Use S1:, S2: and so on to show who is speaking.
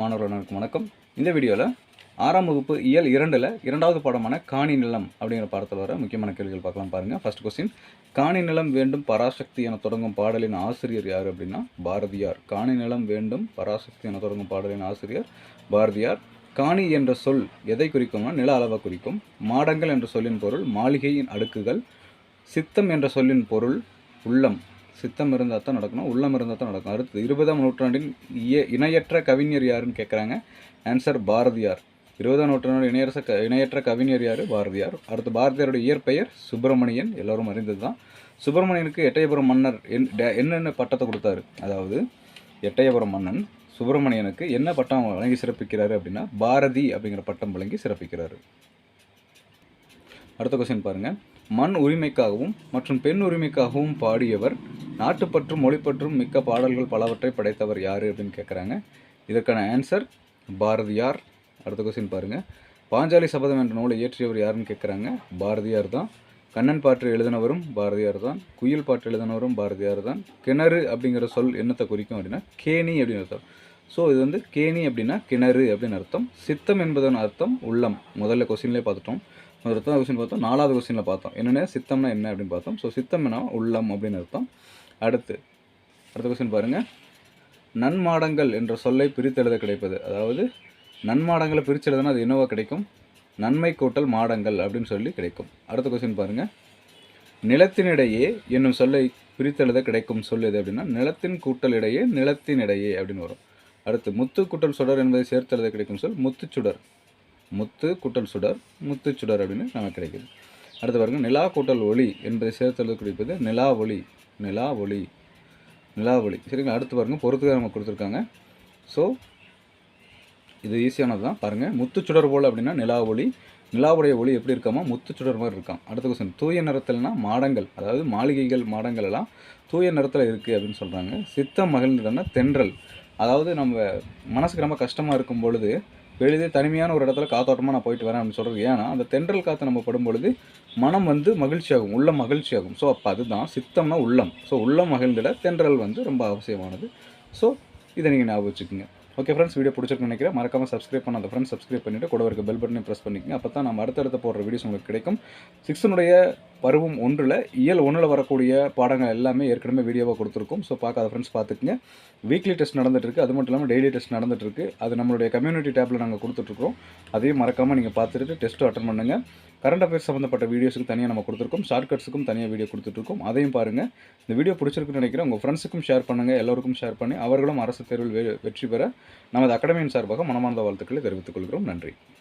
S1: மாணவர்களுக்கு வணக்கம். இந்த வீடியோவில் ஆறாம் வகுப்பு இயல் இரண்டில் இரண்டாவது பாடமான காணி நிலம் அப்படிங்கிற பாடத்தில் வர முக்கியமான கேள்விகள் பார்க்கலாம் பாருங்கள் ஃபர்ஸ்ட் கொஸ்டின் காணி நிலம் வேண்டும் பராசக்தி என தொடங்கும் பாடலின் ஆசிரியர் யார் அப்படின்னா பாரதியார். காணி நிலம் வேண்டும் பராசக்தி என தொடங்கும் பாடலின் ஆசிரியர் பாரதியார். காணி என்ற சொல் எதை குறிக்கும்னா நில அளவை குறிக்கும். மாடங்கள் என்ற சொல்லின் பொருள் மாளிகையின் அடுக்குகள் சித்தம் என்ற சொல்லின் பொருள் உள்ளம். சித்தம் இருந்தால் தான் நடக்கணும் உள்ளம் இருந்தால் தான் நடக்கும் அடுத்து இருபதாம் நூற்றாண்டின் இய- இணையற்ற கவிஞர் யாருன்னு கேட்குறாங்க ஆன்சர் பாரதியார். இருபதாம் நூற்றாண்டு இணையரச க இணையற்ற கவிஞர் யார்? பாரதியார். அடுத்து பாரதியாருடைய இயற்பெயர் சுப்பிரமணியன். எல்லோரும் அறிந்தது தான் சுப்பிரமணியனுக்கு எட்டயபுரம் மன்னர் என் டே- என்னென்ன பட்டத்தை கொடுத்தாரு? அதாவது எட்டயபுரம் மன்னன் சுப்பிரமணியனுக்கு என்ன பட்டம் வழங்கி சிறப்பிக்கிறாரு அப்படின்னா பாரதி அப்படிங்கிற பட்டம் வழங்கி சிறப்பிக்கிறாரு. அடுத்த கொஸ்டின் பாருங்கள் மண் உரிமைக்காகவும் மற்றும் பெண் உரிமைக்காகவும் பாடியவர் நாட்டுப்பற்றும் மொழிப்பற்றும் மிக்க பாடல்கள் பலவற்றை படைத்தவர் யார் அப்படின்னு கேட்குறாங்க இதற்கான ஆன்சர் பாரதியார். அடுத்த கொஸ்டின் பாருங்கள் பாஞ்சாலி சபதம் என்ற நூலை இயற்றியவர் யாருன்னு கேட்குறாங்க பாரதியார் தான். கண்ணன் பாட்டு எழுதினவரும் பாரதியார் தான். குயில் பாட்டு எழுதினவரும் பாரதியார் தான். கிணறு அப்படிங்கிற சொல் என்னத்தை குறிக்கும் அப்படின்னா கேணி அப்படின்னு அர்த்தம். ஸோ இது வந்து கேணி அப்படின்னா கிணறு அப்படின்னு அர்த்தம். சித்தம் என்பதன் அர்த்தம் உள்ளம். முதல்ல கொஸ்டின்லேயே பார்த்துட்டோம். முதல் கொஸ்டின் பார்த்தோம்? நாலாவது கொஸ்டினில் பார்த்தோம். என்னென்ன? சித்தம்னா என்ன அப்படின்னு பார்த்தோம். ஸோ சித்தம்னா உள்ளம் அப்படின்னு அர்த்தம். அடுத்து அடுத்த கொஸ்டின் பாருங்கள் நன்மாடங்கள் என்ற சொல்லை பிரித்தெழுத கிடைப்பது. அதாவது நன்மாடங்களை பிரித்து அது என்னவா கிடைக்கும்? நன்மை கூட்டல் மாடங்கள் அப்படின்னு சொல்லி கிடைக்கும். அடுத்த கொஸ்டின் பாருங்கள் நிலத்தினிடையே என்னும் சொல்லை பிரித்தெழுத கிடைக்கும் சொல் எது அப்படின்னா நிலத்தின் கூட்டல் இடையே நிலத்தினிடையே அப்படின்னு வரும். அடுத்து முத்து கூட்டல் சுடர் என்பதை சேர்த்தெழுத கிடைக்கும் சொல் முத்துச்சுடர் முத்து கூட்டல் சுடர் முத்துச்சுடர் அப்படின்னு நமக்கு கிடைக்குது. அடுத்து பாருங்கள் நிலா கூட்டல் ஒளி என்பதை சேர்த்தெழுத கிடைப்பது நிலா ஒளி. நிலா ஒளி நிலா ஒளி சரிங்களா அடுத்து பாருங்கள் பொறுத்துக்காக நம்ம கொடுத்துருக்காங்க. ஸோ இது ஈஸியானது தான் பாருங்கள் முத்துச்சுடர் போல் அப்படின்னா நிலா ஒளி நிலாவுடைய ஒளி எப்படி இருக்காமோ முத்துச்சுடர் மாதிரி இருக்கான் அடுத்த கொஸ்டின் தூய நிறத்தில்னா மாடங்கள். அதாவது மாளிகைகள் மாடங்கள் எல்லாம் தூய நிறத்தில் இருக்குது அப்படின்னு சொல்கிறாங்க சித்தம் மகிழ்ந்ததுன்னா தென்றல். அதாவது நம்ம மனசுக்கு ரொம்ப கஷ்டமாக இருக்கும் பொழுது வெளியே தனிமையான ஒரு இடத்துல காத்தோட்டமாக நான் போயிட்டு வரேன் அப்படின்னு சொல்கிறது ஏன்னா அந்த தென்றல் காற்று நம்ம படும் பொழுது மனம் வந்து மகிழ்ச்சியாகும் உள்ளம் மகிழ்ச்சியாகும். ஸோ அப்போ அதுதான் சித்தம்னா உள்ளம். ஸோ உள்ளம் மகிழ்ந்திட தென்றல் வந்து ரொம்ப அவசியமானது. ஸோ இதை நீங்கள் ஞாபகம் வச்சுக்கோங்க. ஓகே ஃப்ரெண்ட்ஸ் வீடியோ பிடிச்சிருக்குன்னு நினைக்கிறேன். மறக்காம சப்ஸ்கிரைப் பண்ணாத ஃப்ரெண்ட்ஸ் சப்ஸ்கிரைப் பண்ணிவிட்டு கூட இருக்க பெல் பட்டனையும் ப்ரெஸ் பண்ணிக்கங்க. அப்போ தான் நம்ம அடுத்தடுத்த போடுற வீடியோஸ் உங்களுக்கு கிடைக்கும். சிக்ஸனுடைய பருவம் ஒன்றில் இயல் ஒன்றில் வரக்கூடிய பாடங்கள் எல்லாமே ஏற்கனவே வீடியோவாக கொடுத்துருக்கோம். ஸோ பார்க்காத ஃப்ரெண்ட்ஸ் பார்த்துக்குங்க. வீக்லி டெஸ்ட் நடந்துட்டு அது மட்டும் இல்லாமல் டெய்லி டெஸ்ட் நடந்துட்டு அது நம்மளுடைய கம்யூனிட்டி டேப்பில் நாங்கள் கொடுத்துட்ருக்கோம் அதையும் மறக்காமல் நீங்கள் பார்த்துட்டு டெஸ்ட்டும் அட்டன் பண்ணுங்கள் கரண்ட் அஃபேர்ஸ் சம்மந்தப்பட்ட வீடியோஸுக்கு தனியாக நம்ம கொடுத்துருக்கோம். ஷார்ட்கட்ஸுக்கும் தனியாக வீடியோ கொடுத்துட்ருக்கோம் அதையும் பாருங்கள் இந்த வீடியோ பிடிச்சிருக்குன்னு நினைக்கிறேன். உங்கள் ஃப்ரெண்ட்ஸுக்கும் ஷேர் பண்ணுங்கள் எல்லோருக்கும் ஷேர் பண்ணி அவர்களும் அரசு தேர்வில் வெ- வெற்றி பெற நமது அகாடமியின் சார்பாக மனமார்ந்த வாழ்த்துக்களை தெரிவித்துக் கொள்கிறோம். நன்றி.